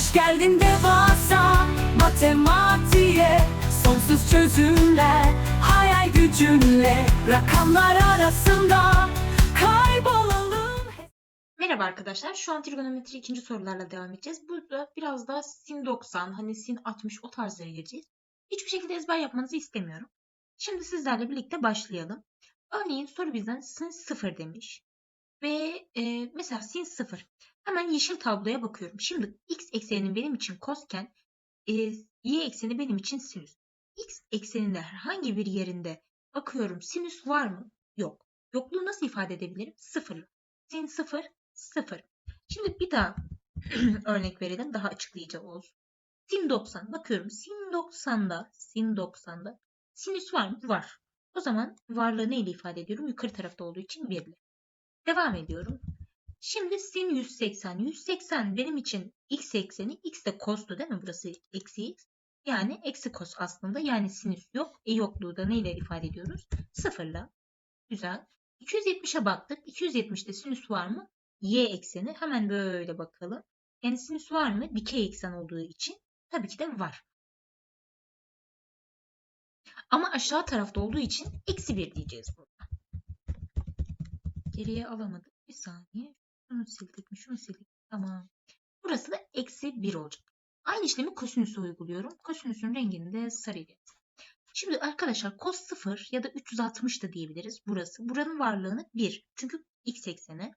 Hoş geldin devasa matematiğe Sonsuz çözümler hayal gücünle Rakamlar arasında kaybolalım Merhaba arkadaşlar. Şu an trigonometri ikinci sorularla devam edeceğiz. Burada biraz daha sin 90, hani sin 60 o tarzlara gireceğiz. Hiçbir şekilde ezber yapmanızı istemiyorum. Şimdi sizlerle birlikte başlayalım. Örneğin soru bizden sin 0 demiş. Ve e, mesela sin 0. Hemen yeşil tabloya bakıyorum. Şimdi x ekseninin benim için kosken, e, y ekseni benim için sinüs. x ekseninde herhangi bir yerinde bakıyorum sinüs var mı? Yok. Yokluğu nasıl ifade edebilirim? Sıfırla. Sin 0 0. Şimdi bir daha örnek verelim daha açıklayıcı olsun. Sin 90 bakıyorum sin 90'da sin 90'da sinüs var mı? Var. O zaman varlığı neyle ifade ediyorum? Yukarı tarafta olduğu için 1 ile. Devam ediyorum. Şimdi sin 180. 180 benim için x ekseni. x de kostu değil mi? Burası eksi x. Yani eksi kos aslında. Yani sinüs yok. E yokluğu da neyle ifade ediyoruz? Sıfırla. Güzel. 270'e baktık. 270'te sinüs var mı? y ekseni. Hemen böyle bakalım. Yani sinüs var mı? Dikey eksen olduğu için tabii ki de var. Ama aşağı tarafta olduğu için eksi 1 diyeceğiz burada. Geriye alamadık. Bir saniye. Şunu sildik mi? Şunu sildik. Tamam. Burası da eksi 1 olacak. Aynı işlemi kosinüse uyguluyorum. Kosinüsün rengini de sarı ile yapalım. Şimdi arkadaşlar cos 0 ya da 360 da diyebiliriz burası. Buranın varlığını 1. Çünkü x ekseni.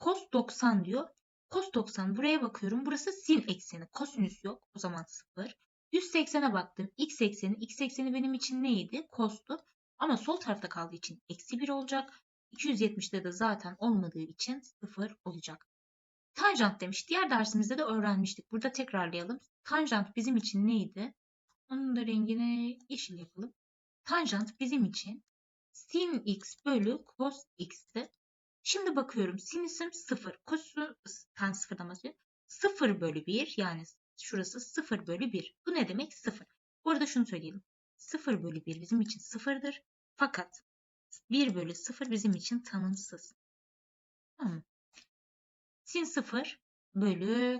Cos 90 diyor. Cos 90 buraya bakıyorum. Burası sin ekseni. Kosinüs yok. O zaman 0. 180'e baktım. X ekseni. X ekseni benim için neydi? Cos'tu. Ama sol tarafta kaldığı için eksi 1 olacak. 270'de de zaten olmadığı için 0 olacak. Tanjant demiş. Diğer dersimizde de öğrenmiştik. Burada tekrarlayalım. Tanjant bizim için neydi? Onun da rengini yeşil yapalım. Tanjant bizim için sin x bölü cos x'ti. Şimdi bakıyorum sinüsüm 0. Kosu tan sıfırdan bahsediyorum. 0 bölü 1 yani şurası 0 bölü 1. Bu ne demek? 0. Bu arada şunu söyleyelim. 0 bölü 1 bizim için 0'dır. Fakat 1 bölü 0 bizim için tanımsız. Tamam. Sin 0 bölü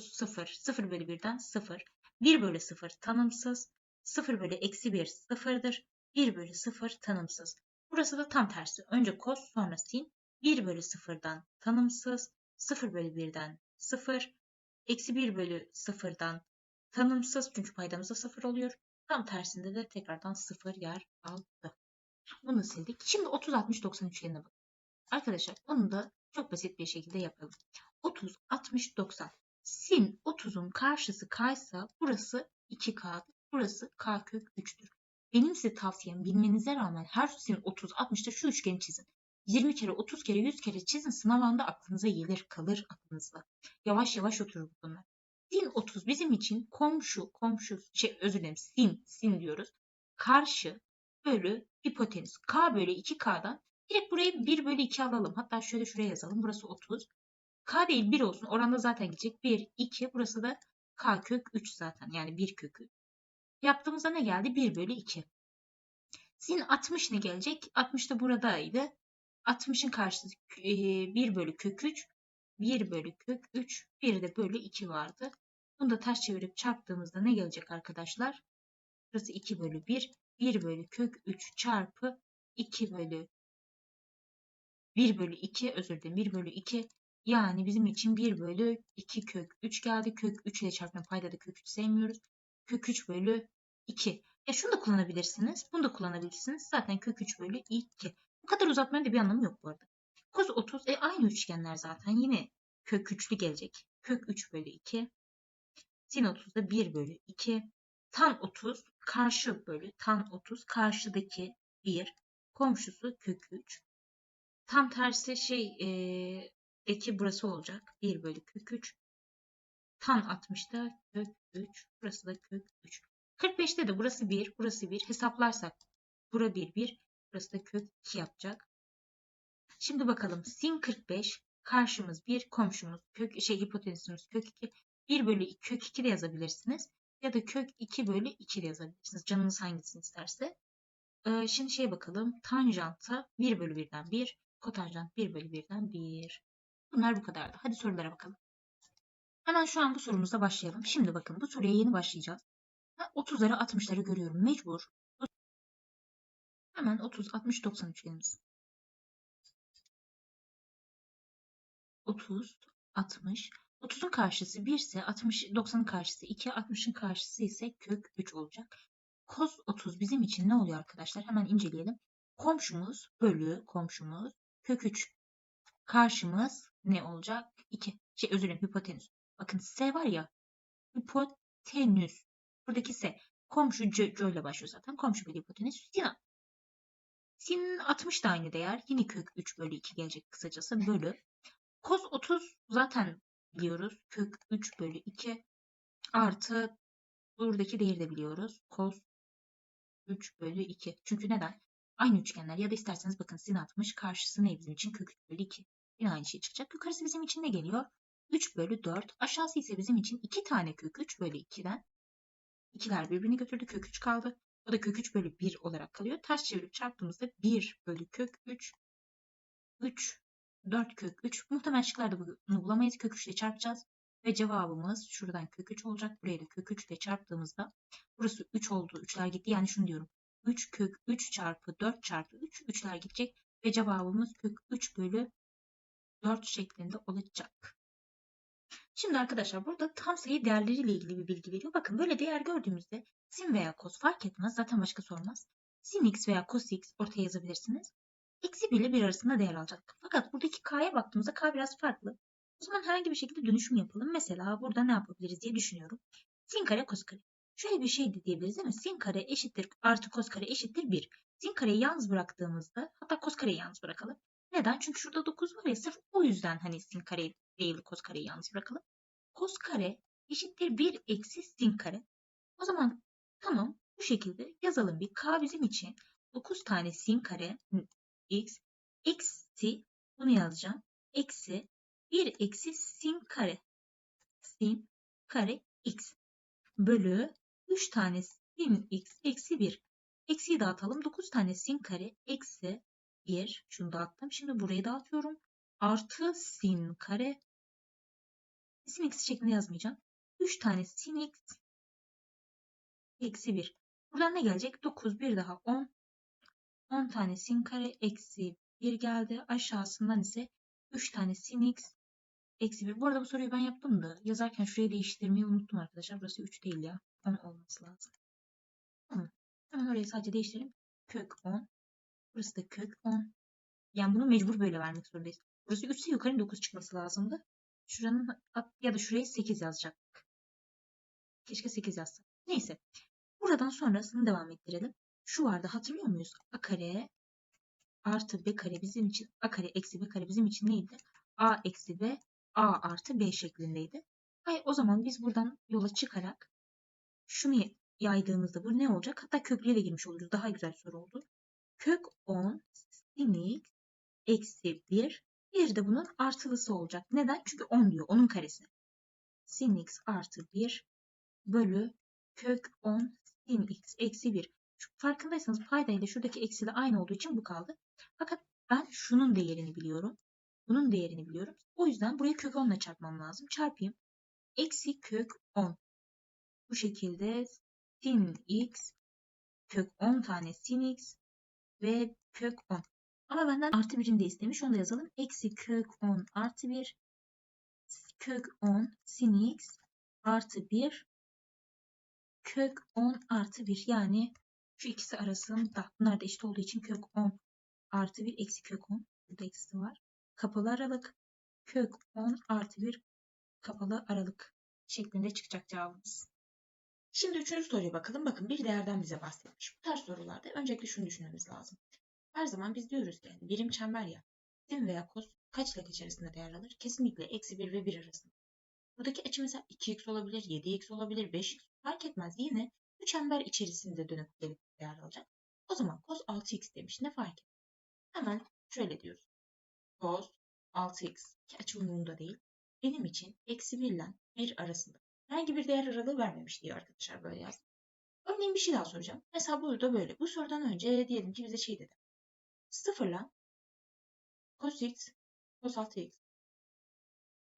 0. 0 bölü 1'den 0. 1 bölü 0 tanımsız. 0 bölü eksi 1 sıfırdır. 1 bölü 0 tanımsız. Burası da tam tersi. Önce cos sonra sin. 1 bölü 0'dan tanımsız. 0 bölü 1'den 0. Eksi 1 bölü 0'dan tanımsız. Çünkü paydamızda 0 oluyor. Tam tersinde de tekrardan 0 yer aldı. Bunu sildik. Şimdi 30, 60, 90 üçgenine bakalım. Arkadaşlar onu da çok basit bir şekilde yapalım. 30, 60, 90. Sin 30'un karşısı kaysa burası 2K, burası K kök 3'tür. Benim size tavsiyem bilmenize rağmen her sin 30, 60'ta şu üçgeni çizin. 20 kere, 30 kere, 100 kere çizin sınav anda aklınıza gelir, kalır aklınızda. Yavaş yavaş oturur bunlar. Sin 30 bizim için komşu, komşu, şey özür dilerim sin, sin diyoruz. Karşı bölü hipotenüs. K bölü 2K'dan direkt burayı 1 bölü 2 alalım. Hatta şöyle şuraya yazalım. Burası 30. K değil 1 olsun. Oranda zaten gidecek. 1, 2. Burası da K kök 3 zaten. Yani 1 kökü. Yaptığımızda ne geldi? 1 bölü 2. Sin 60 ne gelecek? 60 da buradaydı. 60'ın karşısı 1 bölü kök 3. 1 bölü kök 3. 1 de bölü 2 vardı. Bunu da ters çevirip çarptığımızda ne gelecek arkadaşlar? Burası 2 bölü 1. 1 bölü kök 3 çarpı 2 bölü 1 bölü 2 özür dilerim 1 bölü 2 yani bizim için 1 bölü 2 kök 3 geldi. Kök 3 ile çarpma payda da kök 3 sevmiyoruz. Kök 3 bölü 2. Ya şunu da kullanabilirsiniz. Bunu da kullanabilirsiniz. Zaten kök 3 bölü 2. Bu kadar uzatmanın da bir anlamı yok bu arada. Kos 30 e aynı üçgenler zaten. Yine kök 3'lü gelecek. Kök 3 bölü 2. Sin 30 da 1 bölü 2. Tan 30 karşı bölü tan 30 karşıdaki 1 komşusu kök 3. Tam tersi şey e, eki burası olacak. 1 bölü kök 3. Tan 60'da kök 3. Burası da kök 3. 45'te de burası 1, burası 1. Hesaplarsak bura 1, 1. Burası da kök 2 yapacak. Şimdi bakalım. Sin 45 karşımız 1, komşumuz kök şey hipotenüsümüz kök 2. 1 bölü kök 2 de yazabilirsiniz. Ya da kök 2 bölü 2 de yazabilirsiniz. Canınız hangisini isterse. Ee, şimdi şeye bakalım. Tanjanta 1 bölü 1'den 1. Kotanjant 1 bölü 1'den 1. Bunlar bu kadardı. Hadi sorulara bakalım. Hemen şu an bu sorumuzda başlayalım. Şimdi bakın bu soruya yeni başlayacağız. Ben 30'ları 60'ları görüyorum. Mecbur. Hemen 30, 60, 90 üçgenimiz. 30, 60. 30'un karşısı 1 ise 60, 90'ın karşısı 2, 60'ın karşısı ise kök 3 olacak. Cos 30 bizim için ne oluyor arkadaşlar? Hemen inceleyelim. Komşumuz bölü komşumuz kök 3. Karşımız ne olacak? 2. Şey özür dilerim hipotenüs. Bakın S var ya hipotenüs. Buradaki S. Komşu C, C ile başlıyor zaten. Komşu bölü hipotenüs. Sin, sin 60 da aynı değer. Yine kök 3 bölü 2 gelecek kısacası. Bölü. Cos 30 zaten biliyoruz. Kök 3 bölü 2 artı buradaki değeri de biliyoruz. Cos 3 bölü 2. Çünkü neden? Aynı üçgenler ya da isterseniz bakın sin 60 karşısı ne bizim için? Kök 3 bölü 2. Yine aynı şey çıkacak. Yukarısı bizim için ne geliyor? 3 bölü 4. Aşağısı ise bizim için 2 tane kök 3 bölü 2'den. İkiler birbirini götürdü. Kök 3 kaldı. O da kök 3 bölü 1 olarak kalıyor. Ters çevirip çarptığımızda 1 bölü kök 3. 3 4 kök 3. Muhtemelen şıklarda bunu bulamayız. Kök 3 ile çarpacağız. Ve cevabımız şuradan kök 3 olacak. Buraya da kök 3 ile çarptığımızda burası 3 oldu. 3'ler gitti. Yani şunu diyorum. 3 kök 3 çarpı 4 çarpı 3. 3'ler gidecek. Ve cevabımız kök 3 bölü 4 şeklinde olacak. Şimdi arkadaşlar burada tam sayı değerleriyle ilgili bir bilgi veriyor. Bakın böyle değer gördüğümüzde sin veya cos fark etmez. Zaten başka sormaz. Sin x veya cos x ortaya yazabilirsiniz. Eksi 1 ile 1 arasında değer alacak. Fakat buradaki k'ya baktığımızda k biraz farklı. O zaman herhangi bir şekilde dönüşüm yapalım. Mesela burada ne yapabiliriz diye düşünüyorum. Sin kare cos kare. Şöyle bir şey de diyebiliriz değil mi? Sin kare eşittir artı cos kare eşittir 1. Sin kareyi yalnız bıraktığımızda hatta cos kareyi yalnız bırakalım. Neden? Çünkü şurada 9 var ya sırf o yüzden hani sin kare değil cos kareyi yalnız bırakalım. Cos kare eşittir 1 eksi sin kare. O zaman tamam bu şekilde yazalım bir. K bizim için 9 tane sin kare x eksi bunu yazacağım. Eksi 1 eksi sin kare sin kare x bölü 3 tane sin x eksi 1. Eksiyi dağıtalım. 9 tane sin kare eksi 1. Şunu dağıttım. Şimdi burayı dağıtıyorum. Artı sin kare sin x şeklinde yazmayacağım. 3 tane sin x eksi 1. Buradan ne gelecek? 9 bir daha 10. 10 tane sin kare eksi 1 geldi. Aşağısından ise 3 tane sin x eksi 1. Bu arada bu soruyu ben yaptım da yazarken şurayı değiştirmeyi unuttum arkadaşlar. Burası 3 değil ya. 10 olması lazım. Hemen orayı sadece değiştirelim. Kök 10. Burası da kök 10. Yani bunu mecbur böyle vermek zorundayız. Burası 3 ise yukarı 9 çıkması lazımdı. Şuranın ya da şuraya 8 yazacaktık. Keşke 8 yazsak. Neyse. Buradan sonrasını devam ettirelim. Şu vardı hatırlıyor muyuz? A kare artı B kare bizim için A kare eksi B kare bizim için neydi? A eksi B A artı B şeklindeydi. Hayır o zaman biz buradan yola çıkarak şunu yaydığımızda bu ne olacak? Hatta köklüyle girmiş oluruz. Daha güzel soru oldu. Kök 10 sin x eksi 1 bir de bunun artılısı olacak. Neden? Çünkü 10 diyor. Onun karesi. Sin x artı 1 bölü kök 10 sin x eksi 1. Farkındaysanız payda ile şuradaki eksiyle aynı olduğu için bu kaldı. Fakat ben şunun değerini biliyorum. Bunun değerini biliyorum. O yüzden buraya kök 10 ile çarpmam lazım. Çarpayım. Eksi kök 10. Bu şekilde sin x kök 10 tane sin x ve kök 10. Ama benden artı birini de istemiş. Onu da yazalım. Eksi kök 10 artı 1 kök 10 sin x artı 1 kök 10 artı 1 yani şu ikisi arasında bunlar da eşit olduğu için kök 10 artı 1 eksi kök 10 burada eksi var. Kapalı aralık kök 10 artı 1 kapalı aralık şeklinde çıkacak cevabımız. Şimdi üçüncü soruya bakalım. Bakın bir değerden bize bahsetmiş. Bu tarz sorularda öncelikle şunu düşünmemiz lazım. Her zaman biz diyoruz ki yani birim çember ya. Sin veya kos kaç ile arasında değer alır? Kesinlikle eksi 1 ve 1 arasında. Buradaki açı mesela 2x olabilir, 7x olabilir, 5x fark etmez. Yine bu çember içerisinde dönüp gelip değer alacak. O zaman cos 6x demiş. Ne fark eder? Hemen şöyle diyoruz. Cos 6x ki açı umurumda değil. Benim için eksi 1 ile 1 arasında. Herhangi bir değer aralığı vermemiş diye arkadaşlar böyle yazdım. Örneğin bir şey daha soracağım. Mesela burada böyle. Bu sorudan önce diyelim ki bize şey dedi. 0 ile cos x, cos 6x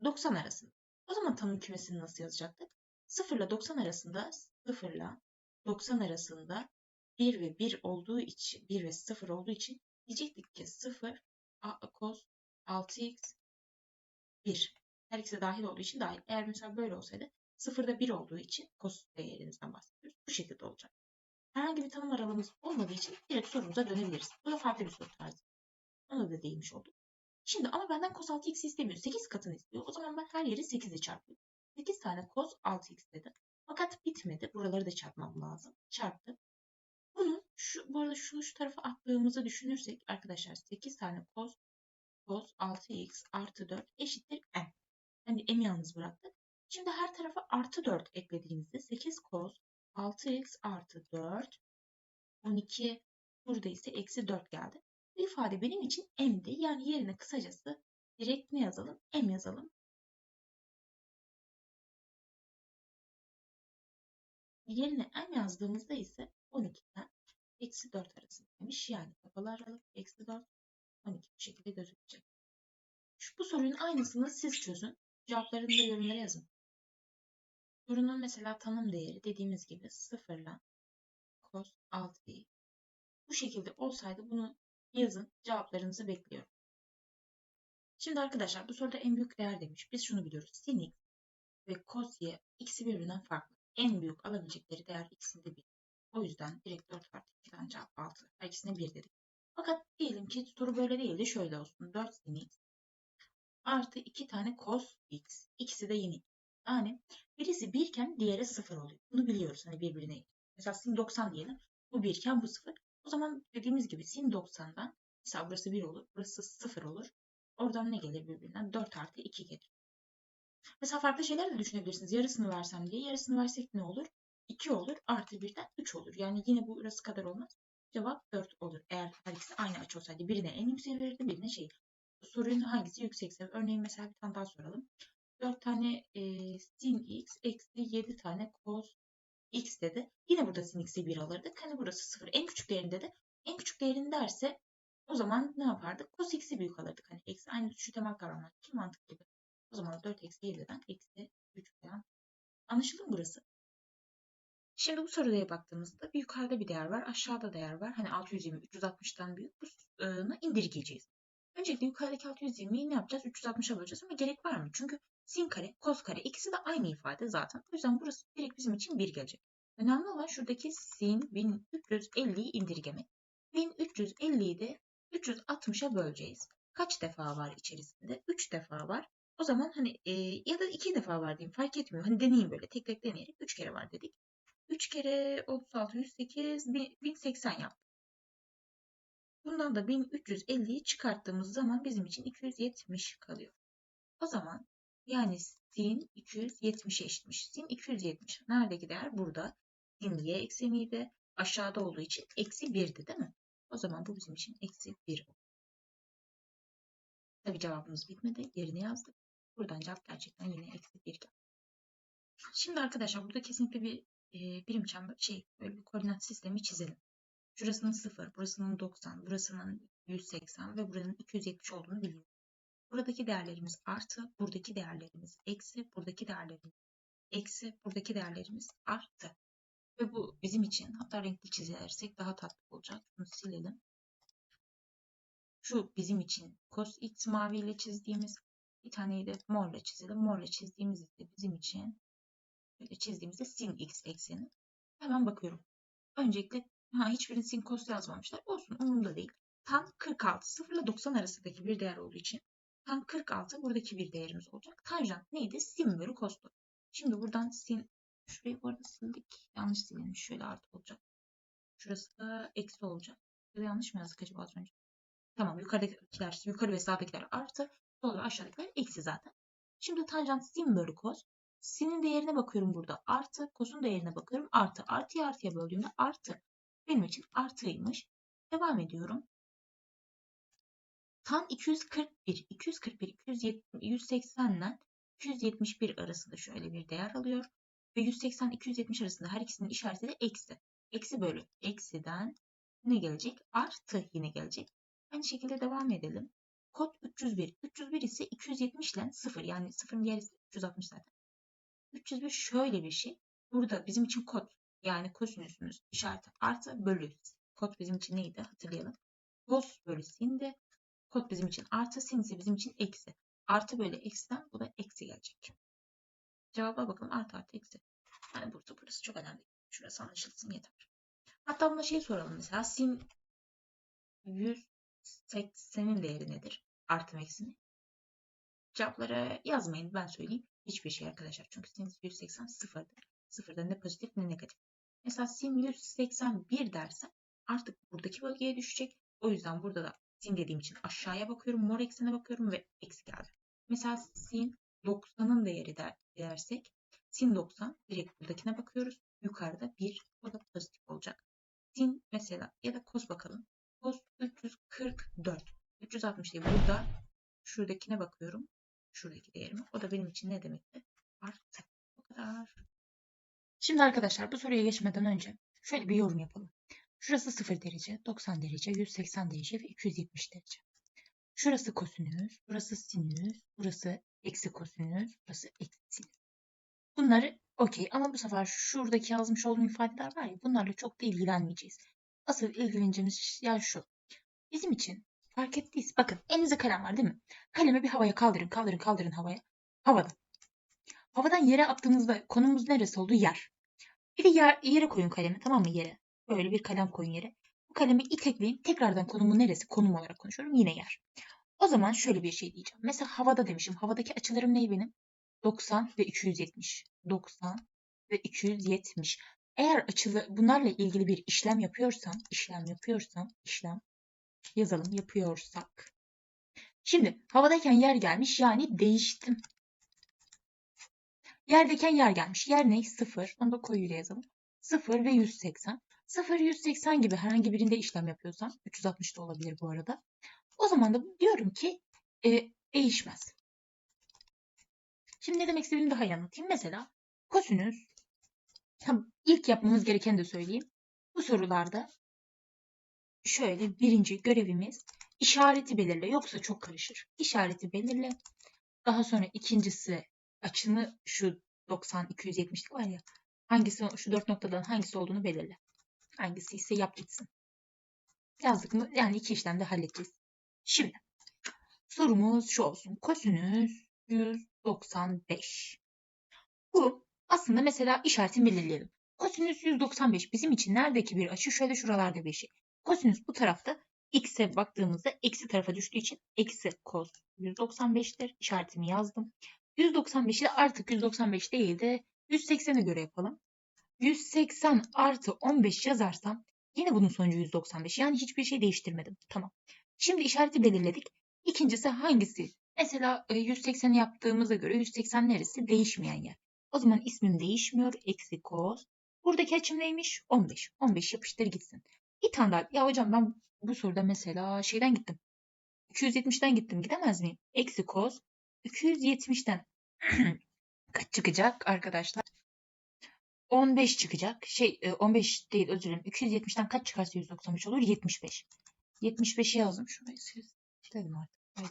90 arasında. O zaman tanım kümesini nasıl yazacaktık? 0 ile 90 arasında 0 ile 90 arasında 1 ve 1 olduğu için 1 ve 0 olduğu için diyecektik ki 0 a, cos 6x 1. Her ikisi dahil olduğu için dahil. Eğer mesela böyle olsaydı 0'da 1 olduğu için cos değerimizden bahsediyoruz. Bu şekilde olacak. Herhangi bir tanım aralığımız olmadığı için direkt sorumuza dönebiliriz. Bu da farklı bir soru tarzı. Ona da değinmiş olduk. Şimdi ama benden cos 6x istemiyor. 8 katını istiyor. O zaman ben her yeri 8 ile çarpıyorum. 8 tane cos 6x dedim. Fakat bitmedi. Buraları da çarpmam lazım. Çarptım. Bunu şu, bu arada şunu şu tarafa attığımızı düşünürsek arkadaşlar 8 tane cos cos 6x artı 4 eşittir m. Yani m'i yalnız bıraktık. Şimdi her tarafa artı 4 eklediğimizde 8 cos 6x artı 4 12 burada ise eksi 4 geldi. Bu ifade benim için m'di. Yani yerine kısacası direkt ne yazalım? m yazalım. Yerine m yazdığımızda ise 12'den eksi 4 arasındaymış. Yani kapalı aralık eksi 4 12 bu şekilde gözükecek. Bu sorunun aynısını siz çözün. Cevaplarını da yorumlara yazın. Sorunun mesela tanım değeri dediğimiz gibi 0 ile cos 6'yı bu şekilde olsaydı bunu yazın. Cevaplarınızı bekliyorum. Şimdi arkadaşlar bu soruda en büyük değer demiş. Biz şunu biliyoruz. Sin x ve cos y ikisi birbirinden farklı. En büyük alabilecekleri değer ikisinde bir. O yüzden direkt 4 artı 2'den cevap 6. Her ikisine 1 dedik. Fakat diyelim ki soru böyle değil de şöyle olsun. 4 sin x artı 2 tane cos x. İkisi de yeni. Yani birisi 1 iken diğeri 0 oluyor. Bunu biliyoruz hani birbirine. Mesela sin 90 diyelim. Bu 1 iken bu 0. O zaman dediğimiz gibi sin 90'dan mesela burası 1 olur. Burası 0 olur. Oradan ne gelir birbirinden? 4 artı 2 gelir. Mesela farklı şeyler de düşünebilirsiniz. Yarısını versem diye. Yarısını versek ne olur? 2 olur. Artı 1'den 3 olur. Yani yine bu burası kadar olmaz. Cevap 4 olur. Eğer her ikisi aynı açı olsaydı. Birine en yüksek verirdi, birine şey. Sorunun hangisi yüksekse. Örneğin mesela bir tane daha soralım. 4 tane e, sin x eksi 7 tane cos x dedi. Yine burada sin x'i 1 alırdık. Hani burası 0. En küçük değerinde de en küçük değerini derse o zaman ne yapardık? Cos x'i büyük alırdık. Hani eksi aynı şu temel kavramlar. Ki mantık gibi. O zaman 4 eksi 7'den eksi 3 falan. Anlaşıldı mı burası? Şimdi bu soruya baktığımızda yukarıda bir değer var, aşağıda değer var. Hani 620, 360'tan büyük bunu indirgeyeceğiz. Öncelikle yukarıdaki 620'yi ne yapacağız? 360'a böleceğiz ama gerek var mı? Çünkü sin kare, kos kare ikisi de aynı ifade zaten. O yüzden burası direkt bizim için 1 gelecek. Önemli olan şuradaki sin 1350'yi indirgemek. 1350'yi de 360'a böleceğiz. Kaç defa var içerisinde? 3 defa var. O zaman hani e, ya da 2 defa var diyeyim fark etmiyor. Hani deneyin böyle tek tek deneyerek 3 kere var dedik. 3 kere 36, 108, 1080 yaptı. Bundan da 1350'yi çıkarttığımız zaman bizim için 270 kalıyor. O zaman yani sin 270 eşitmiş. Sin 270. Neredeki değer? Burada. Sin y ekseni de aşağıda olduğu için eksi 1'di değil mi? O zaman bu bizim için eksi 1 oldu. Tabi cevabımız bitmedi. Yerine yazdık. Buradan cevap gerçekten yine eksi 1 geldi. Şimdi arkadaşlar burada kesinlikle bir e, birim çember şey böyle bir koordinat sistemi çizelim. Şurasının 0, burasının 90, burasının 180 ve buranın 270 olduğunu biliyoruz. Buradaki değerlerimiz artı, buradaki değerlerimiz eksi, buradaki değerlerimiz eksi, buradaki değerlerimiz artı. Ve bu bizim için hatta renkli çizersek daha tatlı olacak. Bunu silelim. Şu bizim için cos x maviyle çizdiğimiz bir taneyi de morla çizelim. Morla çizdiğimiz ise bizim için böyle çizdiğimizde sin x ekseni. Hemen bakıyorum. Öncelikle ha, hiçbirinin sin cos yazmamışlar. Olsun umurumda değil. Tan 46 0 ile 90 arasındaki bir değer olduğu için tan 46 buradaki bir değerimiz olacak. Tanjant neydi? Sin bölü cos'tu. Şimdi buradan sin şurayı bu arada sildik. Yanlış silinmiş. Şöyle artı olacak. Şurası da eksi olacak. Ya yanlış mı yazdık acaba az önce? Tamam yukarıdakiler, yukarı ve sağdakiler artı. Sol ve aşağıdakiler eksi zaten. Şimdi tanjant sin bölü cos. Sin'in değerine bakıyorum burada. Artı. Cos'un değerine bakıyorum. Artı. Artıya artıya böldüğümde artı. Benim için artıymış. Devam ediyorum. Tan 241, 241, 180 ile 271 arasında şöyle bir değer alıyor. Ve 180 270 arasında her ikisinin işareti de eksi. Eksi bölü. Eksiden ne gelecek? Artı yine gelecek. Aynı şekilde devam edelim. Kod 301. 301 ise 270 ile 0 yani 0'ın diğeri 360 zaten. 301 şöyle bir şey. Burada bizim için kod yani kosinüsümüz işareti artı bölü. Kod bizim için neydi hatırlayalım. Kos bölü sindi. Kod bizim için artı sin ise bizim için eksi. Artı bölü eksiden bu da eksi gelecek. Cevaba bakalım artı artı eksi. Yani burada burası çok önemli. Şurası anlaşılsın yeter. Hatta buna şey soralım mesela sin 180'in değeri nedir? Artı mı eksi mi? Cevapları yazmayın ben söyleyeyim. Hiçbir şey arkadaşlar. Çünkü sin 180 sıfırdır. Sıfırda ne pozitif ne negatif. Mesela sin 181 dersen artık buradaki bölgeye düşecek. O yüzden burada da sin dediğim için aşağıya bakıyorum. Mor eksene bakıyorum ve eksi geldi. Mesela sin 90'ın değeri der, dersek sin 90 direkt buradakine bakıyoruz. Yukarıda 1 o da pozitif olacak. Sin mesela ya da kos bakalım. Kos 344. 360 değil. Burada şuradakine bakıyorum. Şuradaki değerime. O da benim için ne demekti? Artı. O kadar. Şimdi arkadaşlar bu soruya geçmeden önce şöyle bir yorum yapalım. Şurası 0 derece, 90 derece, 180 derece ve 270 derece. Şurası kosinüs, burası sinüs, burası eksi kosinüs, burası eksi sinüs. Bunları okey ama bu sefer şuradaki yazmış olduğum ifadeler var ya bunlarla çok da ilgilenmeyeceğiz. Asıl ilgileneceğimiz yer şu. Bizim için fark ettiyse bakın elinizde kalem var değil mi? Kalemi bir havaya kaldırın kaldırın kaldırın havaya. Havada. Havadan yere attığınızda konumuz neresi olduğu yer. Bir de yer, yere koyun kalemi tamam mı yere? Böyle bir kalem koyun yere. Bu kalemi itekleyin. Tekrardan konumu neresi? Konum olarak konuşuyorum. Yine yer. O zaman şöyle bir şey diyeceğim. Mesela havada demişim. Havadaki açılarım ne benim? 90 ve 270. 90 ve 270. Eğer açılı bunlarla ilgili bir işlem yapıyorsam, işlem yapıyorsam, işlem yazalım yapıyorsak. Şimdi havadayken yer gelmiş yani değiştim. Yerdeyken yer gelmiş. Yer ne? 0. Onu da koyuyla yazalım. 0 ve 180. 0 180 gibi herhangi birinde işlem yapıyorsam 360 da olabilir bu arada. O zaman da diyorum ki e, değişmez. Şimdi ne demek istediğimi daha iyi anlatayım. Mesela kosinüs ha, ilk yapmamız gereken de söyleyeyim. Bu sorularda şöyle birinci görevimiz işareti belirle yoksa çok karışır. İşareti belirle. Daha sonra ikincisi açını şu 90 270'lik var ya hangisi şu dört noktadan hangisi olduğunu belirle. Hangisi ise yap gitsin. Yazdık mı? Yani iki işlemde halledeceğiz. Şimdi sorumuz şu olsun. Kosinüs 195. Bu aslında mesela işaretini belirleyelim. Kosinüs 195 bizim için neredeki bir açı? Şöyle şuralarda bir şey. Kosinüs bu tarafta x'e baktığımızda eksi tarafa düştüğü için eksi kos 195'tir. İşaretimi yazdım. 195'i de artık 195 değil de 180'e göre yapalım. 180 artı 15 yazarsam yine bunun sonucu 195. Yani hiçbir şey değiştirmedim. Tamam. Şimdi işareti belirledik. İkincisi hangisi? Mesela 180'i yaptığımıza göre 180 neresi? Değişmeyen yer. O zaman ismim değişmiyor. Eksi cos. Buradaki açım neymiş? 15. 15 yapıştır gitsin. Bir tane daha. Ya hocam ben bu soruda mesela şeyden gittim. 270'den gittim. Gidemez miyim? Eksi cos. 270'ten kaç çıkacak arkadaşlar? 15 çıkacak. Şey 15 değil özür dilerim. 270'ten kaç çıkarsa 195 olur? 75. 75'i yazdım. Şurayı silelim artık. Haydi.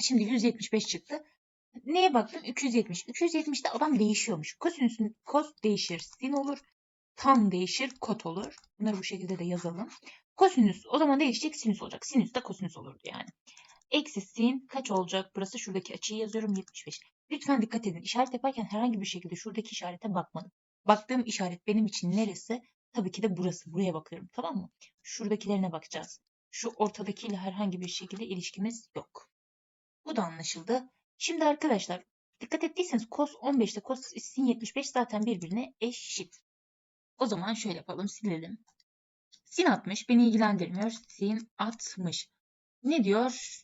Şimdi 175 çıktı. Neye baktım? 270. 270'te adam değişiyormuş. Kosinüsün kos değişir. Sin olur. Tan değişir. Kot olur. Bunları bu şekilde de yazalım. Kosinüs o zaman değişecek. Sinüs olacak. Sinüs de kosinüs olurdu yani. Eksi sin kaç olacak? Burası şuradaki açıyı yazıyorum 75. Lütfen dikkat edin. İşaret yaparken herhangi bir şekilde şuradaki işarete bakmadım. Baktığım işaret benim için neresi? Tabii ki de burası. Buraya bakıyorum. Tamam mı? Şuradakilerine bakacağız. Şu ortadakiyle herhangi bir şekilde ilişkimiz yok. Bu da anlaşıldı. Şimdi arkadaşlar dikkat ettiyseniz cos 15 ile cos sin 75 zaten birbirine eşit. O zaman şöyle yapalım silelim. Sin 60 beni ilgilendirmiyor. Sin 60. Ne diyor?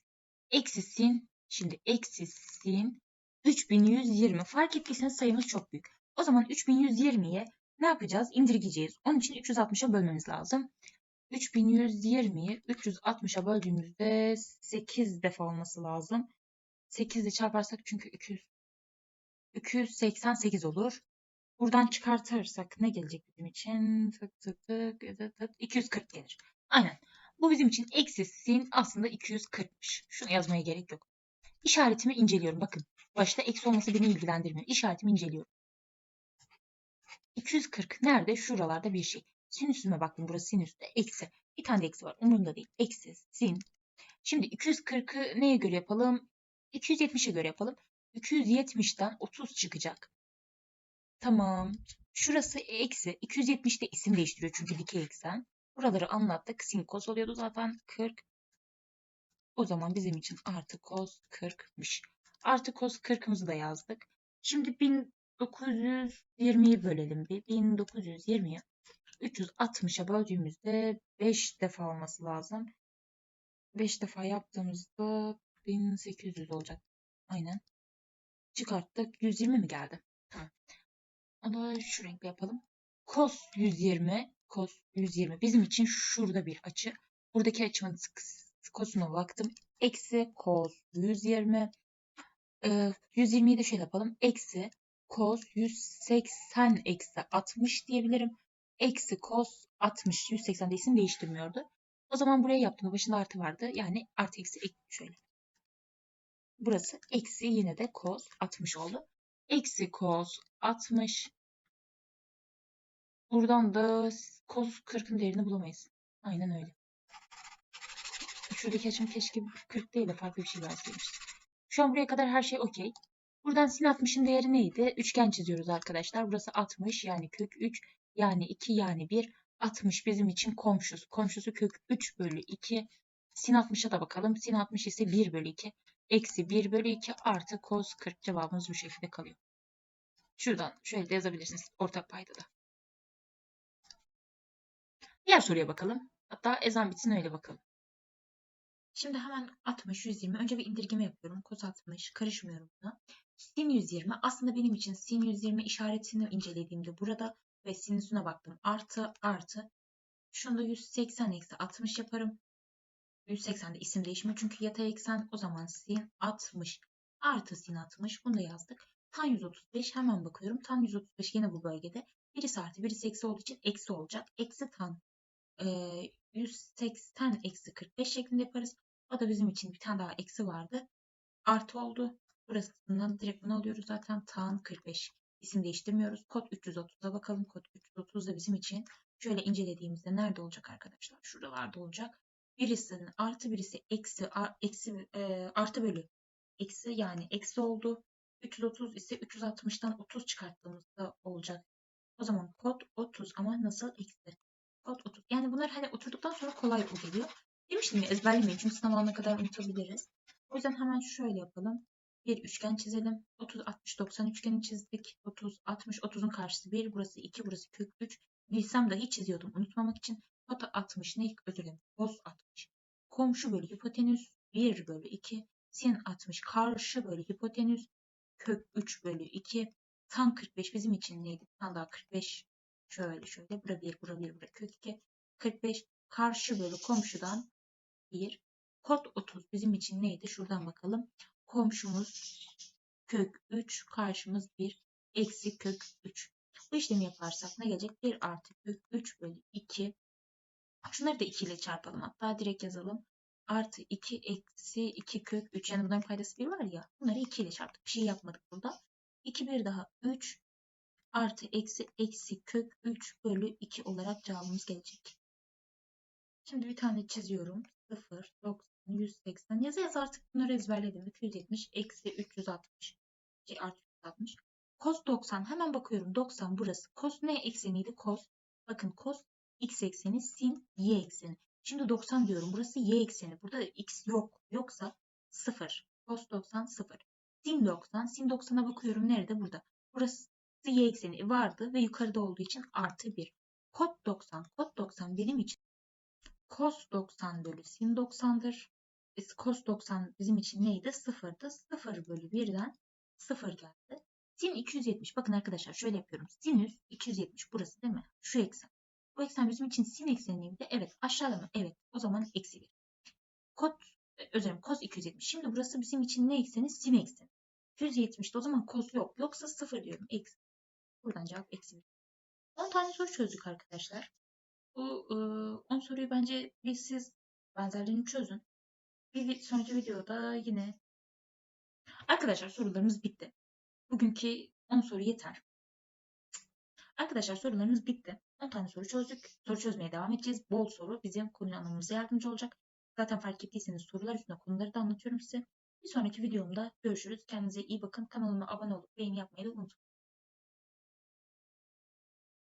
Eksi sin. Şimdi eksi sin 3120. Fark ettiyseniz sayımız çok büyük. O zaman 3120'ye ne yapacağız? İndirgeyeceğiz. Onun için 360'a bölmemiz lazım. 3120'yi 360'a böldüğümüzde 8 defa olması lazım. 8 ile çarparsak çünkü 200, 288 olur. Buradan çıkartırsak ne gelecek bizim için? Tık tık tık tık tık 240 gelir. Aynen. Bu bizim için eksi sin aslında 240'mış. Şunu yazmaya gerek yok. İşaretimi inceliyorum. Bakın başta eksi olması beni ilgilendirmiyor. İşaretimi inceliyorum. 240 nerede? Şuralarda bir şey. Sinüsüme baktım. Burası sinüste. Eksi. Bir tane de eksi var. Umurumda değil. Eksi, sin. Şimdi 240'ı neye göre yapalım? 270'e göre yapalım. 270'ten 30 çıkacak. Tamam. Şurası eksi. 270'te isim değiştiriyor çünkü dikey eksen. Buraları anlattık. Sin kos oluyordu zaten 40. O zaman bizim için artı kos 40'mış. Artı kos 40'ımızı da yazdık. Şimdi 1920'yi bölelim bir. 1920'yi 360'a böldüğümüzde 5 defa olması lazım. 5 defa yaptığımızda 1800 olacak. Aynen. Çıkarttık. 120 mi geldi? Tamam. Onu şu renkle yapalım. Cos 120. Cos 120. Bizim için şurada bir açı. Buradaki açımın kosuna baktım. Eksi cos 120. Ee, 120'yi de şöyle yapalım. Eksi cos 180 eksi 60 diyebilirim. Eksi cos 60. 180'de isim değiştirmiyordu. O zaman buraya yaptığımda başında artı vardı. Yani artı eksi ek şöyle. Burası eksi yine de cos 60 oldu. Eksi cos 60. Buradan da cos 40'ın değerini bulamayız. Aynen öyle. Şuradaki açım keşke 40 değil de farklı bir şey verseymiş. Şu an buraya kadar her şey okey. Buradan sin 60'ın değeri neydi? Üçgen çiziyoruz arkadaşlar. Burası 60 yani kök 3 yani 2 yani 1. 60 bizim için komşusu. Komşusu kök 3 bölü 2. Sin 60'a da bakalım. Sin 60 ise 1 bölü 2. Eksi 1 bölü 2 artı cos 40 cevabımız bu şekilde kalıyor. Şuradan şöyle de yazabilirsiniz ortak paydada. Diğer soruya bakalım. Hatta ezan bitsin öyle bakalım. Şimdi hemen 60, 120. Önce bir indirgeme yapıyorum. Cos 60. Karışmıyorum buna. Sin 120. Aslında benim için sin 120 işaretini incelediğimde burada ve sinüsüne baktım. Artı, artı. Şunu da 180 eksi 60 yaparım. 180'de isim değişmiyor çünkü yatay eksen o zaman sin 60 artı sin 60 bunu da yazdık. Tan 135 hemen bakıyorum. Tan 135 yine bu bölgede. Birisi artı birisi eksi olduğu için eksi olacak. Eksi tan e, 180 eksi 45 şeklinde yaparız. O da bizim için bir tane daha eksi vardı. Artı oldu. Burasından direkt bunu alıyoruz zaten. Tan 45. İsim değiştirmiyoruz. Kod 330'a bakalım. Kod 330 da bizim için şöyle incelediğimizde nerede olacak arkadaşlar? Şuralarda olacak. Birisinin artı birisi eksi ar, eksi e, artı bölü eksi yani eksi oldu. 330 ise 360'tan 30 çıkarttığımızda olacak. O zaman kod 30 ama nasıl eksi? Kod 30. Yani bunlar hani oturduktan sonra kolay geliyor. Demiştim ya ezberlemeyin çünkü sınav anına kadar unutabiliriz. O yüzden hemen şöyle yapalım. Bir üçgen çizelim. 30, 60, 90 üçgeni çizdik. 30, 60, 30'un karşısı 1. Burası 2, burası kök 3. Bilsem dahi çiziyordum unutmamak için. Kota 60 ne? Özür dilerim. Cos 60. Komşu bölü hipotenüs 1 bölü 2. Sin 60 karşı bölü hipotenüs kök 3 bölü 2. Tan 45 bizim için neydi? Tan daha 45 şöyle şöyle. Bura 1, bura 1, bura kök 2. 45 karşı bölü komşudan 1. Kod 30 bizim için neydi? Şuradan bakalım. Komşumuz kök 3, karşımız 1, eksi kök 3. Bu işlemi yaparsak ne gelecek? 1 artı kök 3 bölü 2. Şunları da 2 ile çarpalım. Hatta direkt yazalım. Artı 2 eksi 2 kök 3. Yani bunların paydası 1 var ya. Bunları 2 ile çarptık. Bir şey yapmadık burada. 2 bir daha 3 artı eksi eksi kök 3 bölü 2 olarak cevabımız gelecek. Şimdi bir tane çiziyorum. 0, 90, 180. Yazı yazı artık bunları ezberledim. 270 eksi 360. Şey artı 360. Cos 90. Hemen bakıyorum. 90 burası. Cos ne ekseniydi? Cos. Bakın cos x ekseni, sin y ekseni. Şimdi 90 diyorum. Burası y ekseni. Burada x yok. Yoksa 0. Cos 90 0. Sin 90. Sin 90'a bakıyorum. Nerede? Burada. Burası y ekseni vardı ve yukarıda olduğu için artı 1. Kod 90. Kod 90 benim için cos 90 bölü sin 90'dır. Cos 90 bizim için neydi? 0'dı. 0 bölü 1'den 0 geldi. Sin 270. Bakın arkadaşlar şöyle yapıyorum. Sinüs 270 burası değil mi? Şu eksen. Bu eksen bizim için sin ekseniydi. Evet. Aşağıda mı? Evet. O zaman eksi 1. Kod özür dilerim. Cos 270. Şimdi burası bizim için ne ekseni? Sin ekseni. 270'de o zaman cos yok. Yoksa 0 diyorum. Eksi. Buradan cevap eksi 1. 10 tane soru çözdük arkadaşlar. Bu 10 soruyu bence bir siz Benzerlerini çözün. Bir sonraki videoda yine Arkadaşlar sorularımız bitti. Bugünkü 10 soru yeter. Arkadaşlar sorularımız bitti. 10 tane soru çözdük. Soru çözmeye devam edeceğiz. Bol soru bizim konuyu anlamamıza yardımcı olacak. Zaten fark ettiyseniz sorular üstüne konuları da anlatıyorum size. Bir sonraki videomda görüşürüz. Kendinize iyi bakın. Kanalıma abone olup beğeni yapmayı da unutmayın.